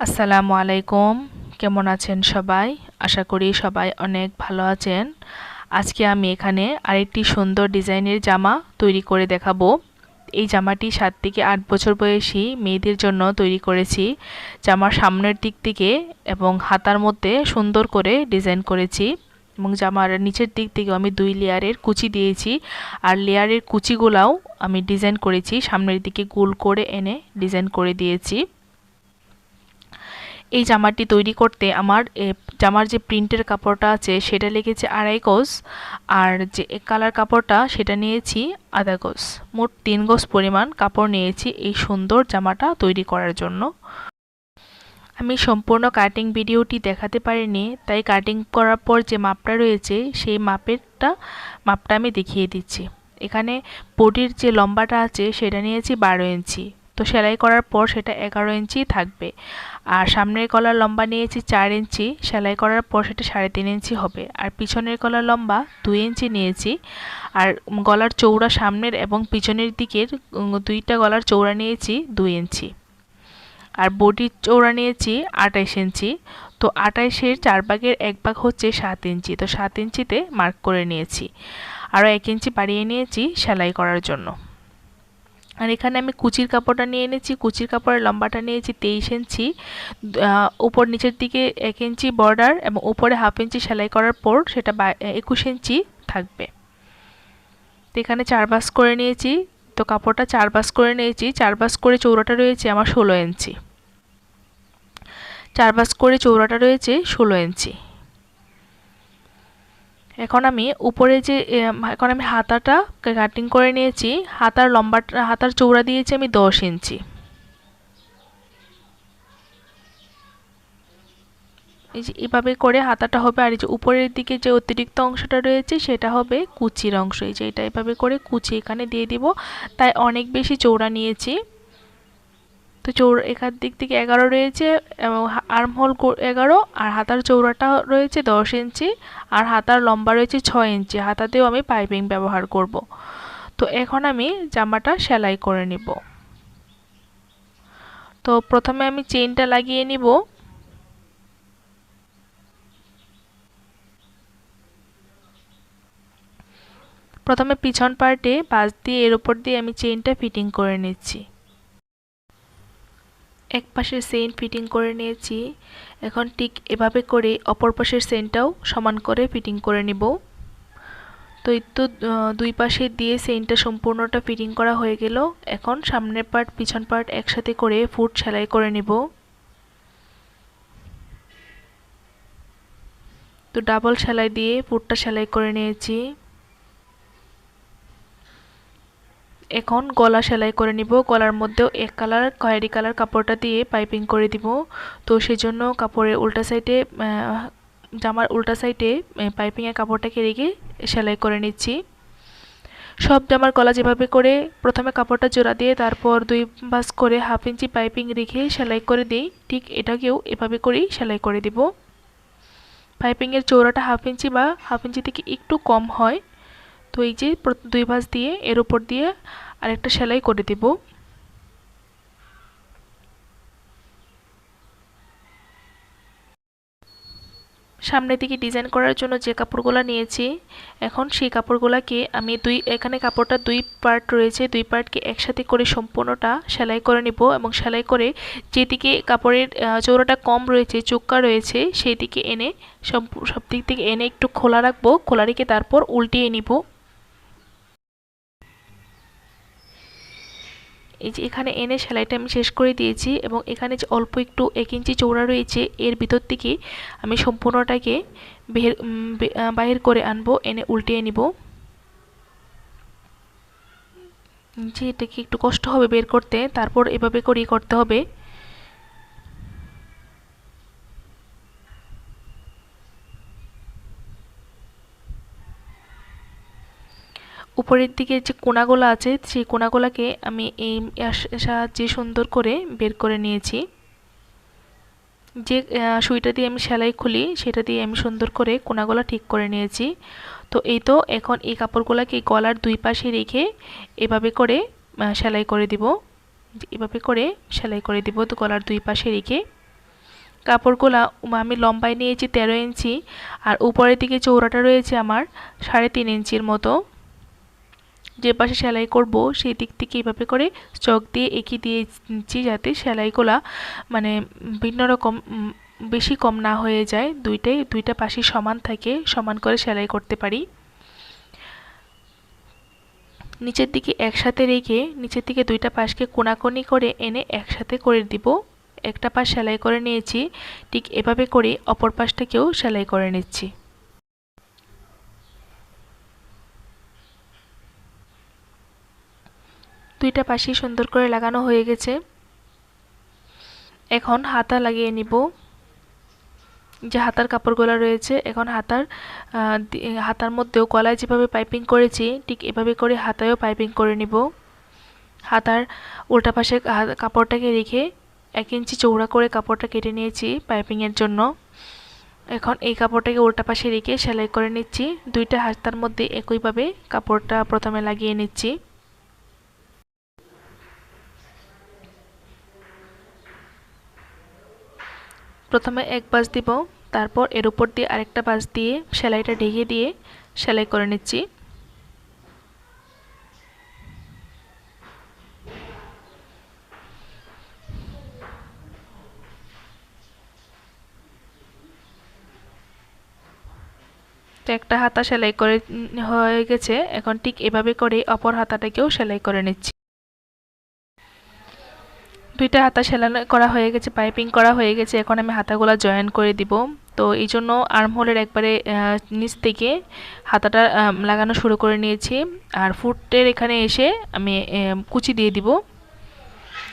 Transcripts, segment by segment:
আসসালামু আলাইকুম। কেমন আছেন সবাই? আশা করি সবাই অনেক ভালো আছেন। আজকে আমি এখানে আরেকটি সুন্দর ডিজাইনের জামা তৈরি করে দেখাবো। এই জামাটি সাত থেকে আট বছর বয়সী মেয়েদের জন্য তৈরি করেছি। জামার সামনের দিক থেকে এবং হাতার মধ্যে সুন্দর করে ডিজাইন করেছি এবং জামার নিচের দিক থেকে আমি দুই লেয়ারের কুচি দিয়েছি আর লেয়ারের কুচিগুলাও আমি ডিজাইন করেছি। সামনের দিকে গোল করে এনে ডিজাইন করে দিয়েছি। এই জামাটি তৈরি করতে আমার জামার যে প্রিন্টের কাপড়টা আছে সেটা লেগেছে আড়াই গজ, আর যে কালার কাপড়টা সেটা নিয়েছি আধা গজ। মোট তিন গজ পরিমাণ কাপড় নিয়েছি এই সুন্দর জামাটা তৈরি করার জন্য। আমি সম্পূর্ণ কাটিং ভিডিওটি দেখাতে পারিনি, তাই কাটিং করার পর যে মাপটা রয়েছে সেই মাপেরটা, মাপটা আমি দেখিয়ে দিচ্ছি। এখানে বডির যে লম্বাটা আছে সেটা নিয়েছি বারো ইঞ্চি। তো সেলাই করার পর সেটা এগারো ইঞ্চি থাকবে। আর সামনের গলার লম্বা নিয়েছি চার ইঞ্চি, সেলাই করার পর সেটা সাড়ে তিন ইঞ্চি হবে। আর পিছনের গলার লম্বা দুই ইঞ্চি নিয়েছি। আর গলার চৌড়া সামনের এবং পিছনের দিকের দুইটা গলার চৌড়া নিয়েছি দুই ইঞ্চি। আর বডির চৌড়া নিয়েছি আটাইশ ইঞ্চি। তো আটাইশের চার ভাগের এক ভাগ হচ্ছে সাত ইঞ্চি। তো সাত ইঞ্চিতে মার্ক করে নিয়েছি। আরও এক ইঞ্চি বাড়িয়ে নিয়েছি সেলাই করার জন্য। আর এখানে আমি কুচির কাপড়টা নিয়ে এনেছি, কুচির কাপড়ের লম্বাটা নিয়েছি তেইশ ইঞ্চি। উপর নিচের দিকে এক ইঞ্চি বর্ডার এবং উপরে হাফ ইঞ্চি সেলাই করার পর সেটা একুশ ইঞ্চি থাকবে। তো এখানে চার বাস করে নিয়েছি। তো কাপড়টা চার বাস করে নিয়েছি। চার বাস করে চৌড়াটা রয়েছে আমার ষোলো ইঞ্চি। চার বাস করে চৌড়াটা রয়েছে ষোলো ইঞ্চি। এখন আমি উপরে যে এখন আমি হাতাটা কাটিং করে নিয়েছি, হাতার লম্বা হাতার চৌড়া দিয়েছি আমি দশ ইঞ্চি। এই যে এভাবে করে হাতাটা হবে, আর এই যে উপরের দিকে যে অতিরিক্ত অংশটা রয়েছে, সেটা হবে কুচির অংশ। এই যে এটা এভাবে করে কুচি এখানে দিয়ে দিব। তাই অনেক বেশি চৌড়া নিয়েছি। তো চৌড়া এখান দিক থেকে এগারো রয়েছে, এবং আর্ম হোল এগারো, আর হাতার চৌড়াটা রয়েছে দশ ইঞ্চি, আর হাতার লম্বা রয়েছে ছয় ইঞ্চি। হাতাতেও আমি পাইপিং ব্যবহার করব। তো এখন আমি জামাটা সেলাই করে নিব। তো প্রথমে আমি চেইনটা লাগিয়ে নিব। প্রথমে পিছন পার্টে বাস দিয়ে এর উপর দিয়ে আমি চেইনটা ফিটিং করে নিচ্ছি। এক পাশের সেন্ট ফিটিং করে নিয়েছি। এখন ঠিক এভাবে করে অপর পাশের সেন্টটাও সমান করে ফিটিং করে নিব। তো এই তো দুই পাশে দিয়ে সেন্টটা সম্পূর্ণটা ফিটিং করা হয়ে গেল। এখন সামনের পার্ট, পিছন পার্ট একসাথে করে ফুট সেলাই করে নিব। তো ডাবল সেলাই দিয়ে ফুটটা সেলাই করে নিয়েছি। এখন গলা সেলাই করে নিব। গলার মধ্যেও এক কালার খয়েরি কালার কাপড়টা দিয়ে পাইপিং করে দিব। তো সেজন্য কাপড়ের উল্টা সাইডে জামার উল্টা সাইডে পাইপিংয়ের কাপড়টাকে রেখে সেলাই করে নিচ্ছি। সব জামার গলা যেভাবে করে প্রথমে কাপড়টা জোড়া দিয়ে তারপর দুই বাস করে হাফ ইঞ্চি পাইপিং রেখে সেলাই করে দিই। ঠিক এটাকেও এভাবে করেই সেলাই করে দিব। পাইপিংয়ের চৌড়াটা হাফ ইঞ্চি বা হাফ ইঞ্চি থেকে একটু কম হয়। তো এই যে দুই ভাঁজ দিয়ে এর উপর দিয়ে আরেকটা সেলাই করে দেব। সামনের দিকে ডিজাইন করার জন্য যে কাপড়গুলো নিয়েছি, এখন সেই কাপড়গুলোকে আমি দুই, এখানে কাপড়টা দুই পার্ট রয়েছে, দুই পার্টকে একসাথে করে সম্পূর্ণটা সেলাই করে নিব এবং সেলাই করে যেদিকে কাপড়ের চৌড়াটা কম রয়েছে চোক্কা রয়েছে সেই দিকে এনে সব সব দিক থেকে এনে একটু খোলা রাখব, খোলা রেখে তারপর উল্টিয়ে নিব। এই যে এখানে এনে সেলাইটা আমি শেষ করে দিয়েছি এবং এখানে যে অল্প একটু এক ইঞ্চি চৌড়া রয়েছে, এর ভিতর থেকে আমি সম্পূর্ণটাকে বের বাহির করে আনব, এনে উল্টিয়ে নিব। যে এটাকে একটু কষ্ট হবে বের করতে, তারপর এভাবে করেই করতে হবে। উপরের দিকে যে কোনাগুলো আছে, সেই কোনাগুলোকে আমি এই সাহায্যে সুন্দর করে বের করে নিয়েছি। যে সুইটা দিয়ে আমি সেলাই খুলি, সেটা দিয়ে আমি সুন্দর করে কোনাগুলো ঠিক করে নিয়েছি। তো এই তো এখন এই কাপড়গুলোকে গলার দুই পাশে রেখে এভাবে করে সেলাই করে দিব। এভাবে করে সেলাই করে দিব তো গলার দুই পাশে রেখে। কাপড়গুলা আমি লম্বায় নিয়েছি তেরো ইঞ্চি, আর উপরের দিকে চৌড়াটা রয়েছে আমার সাড়ে তিন ইঞ্চির মতো। যে পাশে সেলাই করব, সেই দিক থেকে এভাবে করে চক দিয়ে এঁকে দিয়েছি যাতে সেলাইগুলা মানে ভিন্ন রকম বেশি কম না হয়ে যায়। দুইটাই, দুইটা পাশে সমান থাকে, সমান করে সেলাই করতে পারি। নিচের দিকে একসাথে রেখে, নিচের দিকে দুইটা পাশকে কোনাকুনি করে এনে একসাথে করে দিব। একটা পাশ সেলাই করে নিয়েছি, ঠিক এভাবে করে অপর পাশটাকেও সেলাই করে নিচ্ছি। দুইটা পাশেই সুন্দর করে লাগানো হয়ে গেছে। এখন হাতা লাগিয়ে নিব। যে হাতার কাপড়গুলো রয়েছে, এখন হাতার হাতার মধ্যেও গলায় যেভাবে পাইপিং করেছি, ঠিক এভাবে করে হাতায়ও পাইপিং করে নিব। হাতার উল্টা পাশে কাপড়টাকে রেখে এক ইঞ্চি চৌড়া করে কাপড়টা কেটে নিয়েছি পাইপিংয়ের জন্য। এখন এই কাপড়টাকে উল্টা পাশে রেখে সেলাই করে নিচ্ছি। দুইটা হাতার মধ্যে একইভাবে কাপড়টা প্রথমে লাগিয়ে নিচ্ছি। প্রথমে এক বাস দিব, তারপর এর উপর দিয়ে আরেকটা বাস দিয়ে সেলাইটা ঢেকে দিয়ে সেলাই করে নিচ্ছি। তো একটা হাতা সেলাই করে, হয়ে গেছে। এখন ঠিক এভাবে করে অপর হাতাটাকেও সেলাই করে নিচ্ছি। দুইটা হাতা সেলাই করা হয়ে গেছে পাইপিং করা হয়ে গেছে। এখন আমি হাতাগুলো জয়েন করে দিব। তো এই জন্য আর্মহোলের একবারে নিচ থেকে হাতাটা লাগানো শুরু করে নিয়েছি। আর ফুটের এখানে এসে আমি কুচি দিয়ে দিব।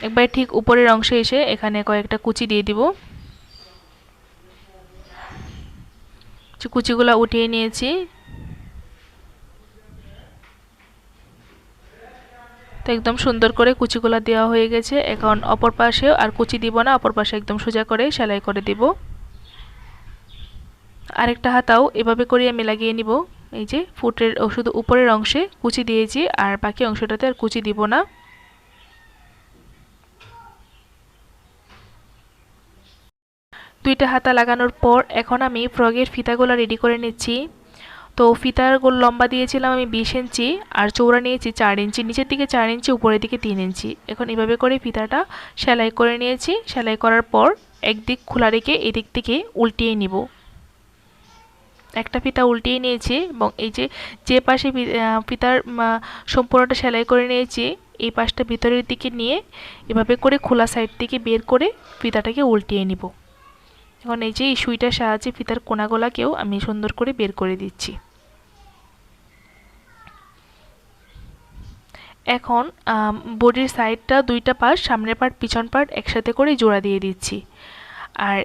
একবারে ঠিক উপরের অংশে এসে এখানে কয়েকটা কুচি দিয়ে দিব। কুচিগুলো উঠিয়ে নিয়েছি। তো একদম সুন্দর করে কুচিগুলো দেওয়া হয়ে গেছে। এখন অপর পাশেও আর কুচি দিব না, অপর পাশে একদম সোজা করে সেলাই করে দিব। আরেকটা হাতাও এভাবে করে আমি লাগিয়ে নিব। এই যে ফুটের শুধু উপরের অংশে কুচি দিয়েছি, আর বাকি অংশটাতে আর কুচি দিব না। দুইটা হাতা লাগানোর পর এখন আমি ফ্রগের ফিতাগুলো রেডি করে নিচ্ছি। তো ফিতার গোল লম্বা দিয়েছিলাম আমি বিশ ইঞ্চি আর চৌড়া নিয়েছি চার ইঞ্চি, নিচের দিকে চার ইঞ্চি, উপরের দিকে তিন ইঞ্চি। এখন এভাবে করে ফিতাটা সেলাই করে নিয়েছি। সেলাই করার পর একদিক খোলা রেখে এদিক থেকে উল্টিয়ে নিব। একটা ফিতা উল্টিয়ে নিয়েছি এবং এই যে যে পাশে ফিতার সম্পূর্ণটা সেলাই করে নিয়েছি, এই পাশটা ভিতরের দিকে নিয়ে এভাবে করে খোলা সাইড থেকে বের করে ফিতাটাকে উল্টিয়ে নিব। এখন এই যে এই সুইটার সাহায্যে ফিতার কোনাগোলাকেও আমি সুন্দর করে বের করে দিচ্ছি। এখন বডির সাইডটা দুইটা পাশ সামনের পার্ট পিছন পার্ট একসাথে করে জোড়া দিয়ে দিচ্ছি। আর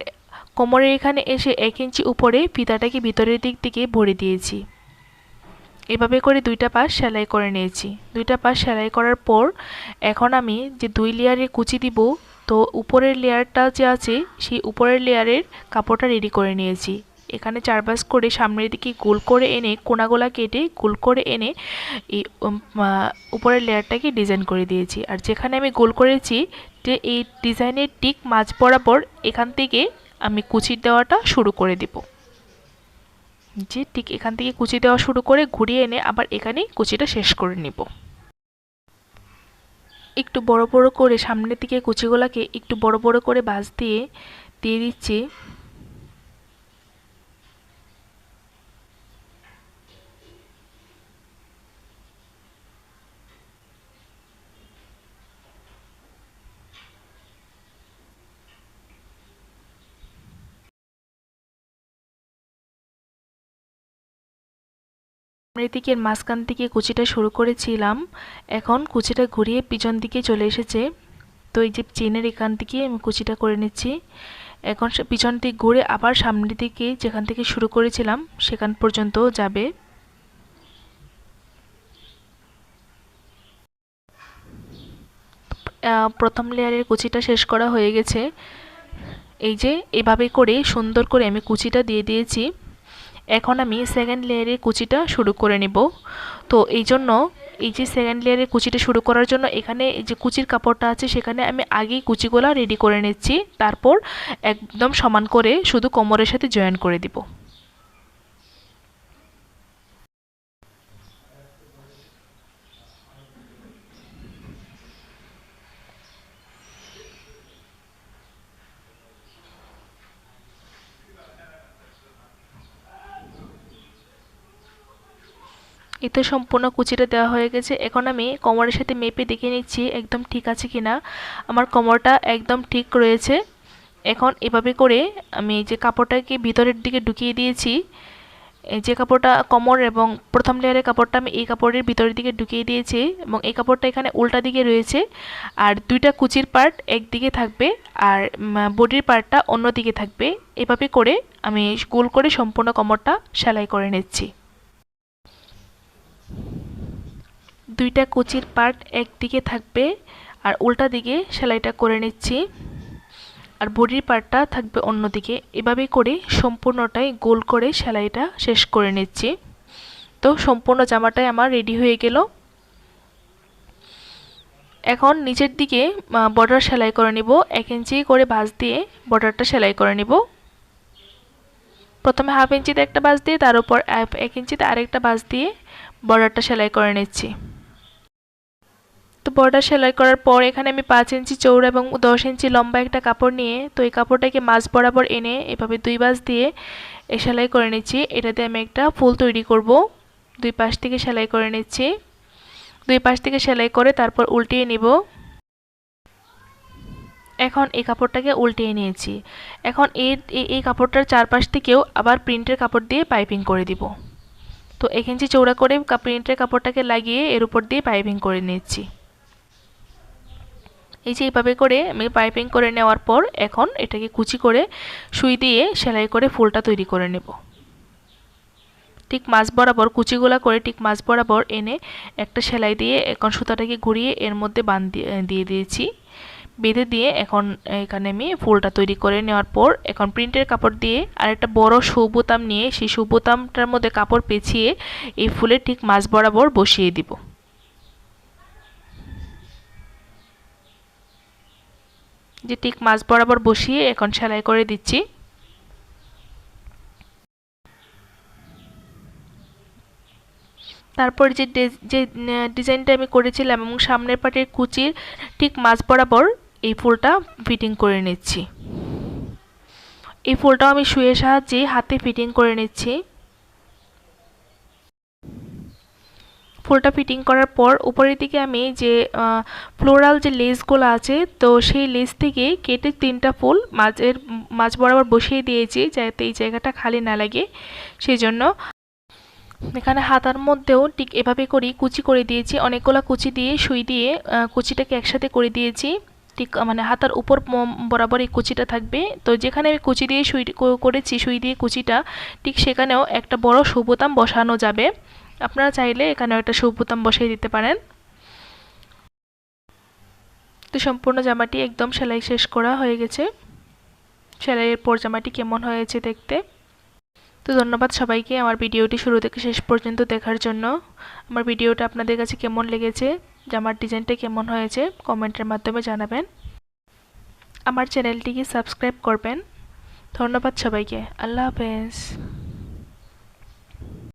কোমরের এখানে এসে এক ইঞ্চি উপরে ফিতাটাকে ভিতরের দিক থেকে ভরে দিয়েছি। এভাবে করে দুইটা পাশ সেলাই করে নিয়েছি। দুইটা পাশ সেলাই করার পর, এখন আমি যে দুই লেয়ারে কুচি দিব, তো উপরের লেয়ারটা যে আছে, সেই উপরের লেয়ারের কাপড়টা রেডি করে নিয়েছি। এখানে চারবাস করে সামনের দিকে গোল করে এনে কোনাগোলা কেটে গোল করে এনে এই উপরের লেয়ারটাকে ডিজাইন করে দিয়েছি। আর যেখানে আমি গোল করেছি, যে এই ডিজাইনের টিক মাঝ বরাবর এখান থেকে আমি কুচি দেওয়াটা শুরু করে দেব। যে ঠিক এখান থেকে কুচি দেওয়া শুরু করে ঘুরিয়ে এনে আবার এখানেই কুচিটা শেষ করে নিব। একটু বড় বড় করে সামনের দিকে কুচিগুলাকে একটু বড় বড় করে বাস দিয়ে দিয়ে দিচ্ছি। দিকের মাঝখান থেকে কুচিটা শুরু করেছিলাম। এখন কুচিটা ঘুরিয়ে পিছন দিকে চলে এসেছে। তো এই যে চেনের এখান থেকে আমি কুচিটা করে নিচ্ছি। এখন পিছন দিকে ঘুরে আবার সামনের দিকে যেখান থেকে শুরু করেছিলাম, সেখান পর্যন্ত যাবে। প্রথম লেয়ারের কুচিটা শেষ করা হয়ে গেছে। এই যে এভাবে করে সুন্দর করে আমি কুচিটা দিয়ে দিয়েছি। এখন আমি সেকেন্ড লেয়ারের কুচিটা শুরু করে নেব। তো এই জন্য, এই যে সেকেন্ড লেয়ারের কুচিটা শুরু করার জন্য এখানে যে কুচির কাপড়টা আছে, সেখানে আমি আগেই কুচিগুলো রেডি করে নিচ্ছি। তারপর একদম সমান করে শুধু কোমরের সাথে জয়েন করে দিব। এই তো সম্পূর্ণ কুচিটা দেওয়া হয়ে গেছে। এখন আমি কোমরের সাথে মেপে দেখে নিচ্ছি একদম ঠিক আছে কি না আমার কোমরটা একদম ঠিক রয়েছে। এখন এভাবে করে আমি যে কাপড়টাকে ভিতরের দিকে ঢুকিয়ে দিয়েছি। যে কাপড়টা কমর এবং প্রথম লেয়ারের কাপড়টা আমি এই কাপড়ের ভিতরের দিকে ঢুকিয়ে দিয়েছি এবং এই কাপড়টা এখানে উল্টা দিকে রয়েছে। আর দুইটা কুচির পার্ট একদিকে থাকবে আর বডির পার্টটা অন্য দিকে থাকবে। এভাবে করে আমি গোল করে সম্পূর্ণ কমরটা সেলাই করে নিচ্ছি। দুইটা কুচির পার্ট একদিকে থাকবে আর উল্টা দিকে সেলাইটা করে নিচ্ছি। আর বডির পার্টটা থাকবে অন্যদিকে এভাবে করে সম্পূর্ণটাই গোল করে সেলাইটা শেষ করে নিচ্ছি। তো সম্পূর্ণ জামাটাই আমার রেডি হয়ে গেল। এখন নিচের দিকে বর্ডার সেলাই করে নিব। এক ইঞ্চি করে বাস দিয়ে বর্ডারটা সেলাই করে নিব। প্রথমে হাফ ইঞ্চিতে একটা বাস দিয়ে, তার উপর এক ইঞ্চিতে আরেকটা বাস দিয়ে বর্ডারটা সেলাই করে নিচ্ছি। তো বর্ডার সেলাই করার পর এখানে আমি পাঁচ ইঞ্চি চৌড়া এবং দশ ইঞ্চি লম্বা একটা কাপড় নিয়ে, তো এই কাপড়টাকে মাছ বরাবর এনে এভাবে দুই বাস দিয়ে এ সেলাই করে নিচ্ছি। এটাতে আমি একটা ফুল তৈরি করব। দুই পাশ থেকে সেলাই করে নিচ্ছি। দুই পাশ থেকে সেলাই করে তারপর উল্টিয়ে নিব। এখন এই কাপড়টাকে উল্টিয়ে নিয়েছি। এখন এর এই কাপড়টার চারপাশ থেকেও আবার প্রিন্টের কাপড় দিয়ে পাইপিং করে দিব। তো এক ইঞ্চি চৌড়া করে প্রিন্টের কাপড়টাকে লাগিয়ে এর উপর দিয়ে পাইপিং করে নিচ্ছি। এই যে এইভাবে করে আমি পাইপিং করে নেওয়ার পর এখন এটাকে কুচি করে সুই দিয়ে সেলাই করে ফুলটা তৈরি করে নেব। ঠিক মাছ বরাবর কুচিগুলা করে ঠিক মাছ বরাবর এনে একটা সেলাই দিয়ে এখন সুতাটাকে ঘুরিয়ে এর মধ্যে বান দিয়ে দিয়েছি। বেঁধে দিয়ে এখন এখানে আমি ফুলটা তৈরি করে নেওয়ার পর এখন প্রিন্টের কাপড় দিয়ে আর একটা বড় সুবোতাম নিয়ে সেই সুবোতামটার মধ্যে কাপড় পেঁচিয়ে এই ফুলের ঠিক মাছ বরাবর বসিয়ে দিব। যে ঠিক মাছ বরাবর বসিয়ে এখন সেলাই করে দিচ্ছি। তারপর যে যে ডিজাইনটা আমি করেছিলাম এবং সামনের পাটের কুচির ঠিক মাছ বরাবর এই ফুলটা ফিটিং করে নিচ্ছি। এই ফুলটাও আমি শুয়ে সাহায্যে হাতে ফিটিং করে নিচ্ছি। ফুলটা ফিটিং করার পর উপরের দিকে আমি যে ফ্লোরাল যে লেসগুলো আছে, তো সেই লেস থেকে কেটে তিনটা ফুল মাঝের মাছ বরাবর বসিয়ে দিয়েছি যাতে এই জায়গাটা খালি না লাগে। সেই জন্য এখানে হাতার মধ্যেও ঠিক এভাবে করি, কুচি করে দিয়েছি। অনেকগুলো কুচি দিয়ে, সুই দিয়ে কুচিটাকে একসাথে করে দিয়েছি। ঠিক মানে হাতার উপর বরাবর এই কুচিটা থাকবে। তো যেখানে আমি কুচি দিয়ে সুই, করেছি, সুই দিয়ে কুচিটা, ঠিক সেখানেও একটা বড় সুবোতাম বসানো যাবে। আপনারা চাইলে এখানেও একটা সুবোতাম বসিয়ে দিতে পারেন। তো সম্পূর্ণ জামাটি একদম সেলাই শেষ করা হয়ে গেছে। সেলাইয়ের পর জামাটি কেমন হয়েছে দেখতে। তো ধন্যবাদ সবাইকে আমার ভিডিওটি শুরু থেকে শেষ পর্যন্ত দেখার জন্য। আমার ভিডিওটা আপনাদের কাছে কেমন লেগেছে, জামার ডিজাইনটা কেমন হয়েছে, কমেন্টের মাধ্যমে জানাবেন। আমার চ্যানেলটিকে সাবস্ক্রাইব করবেন। ধন্যবাদ সবাইকে, আল্লাহ হাফেজ।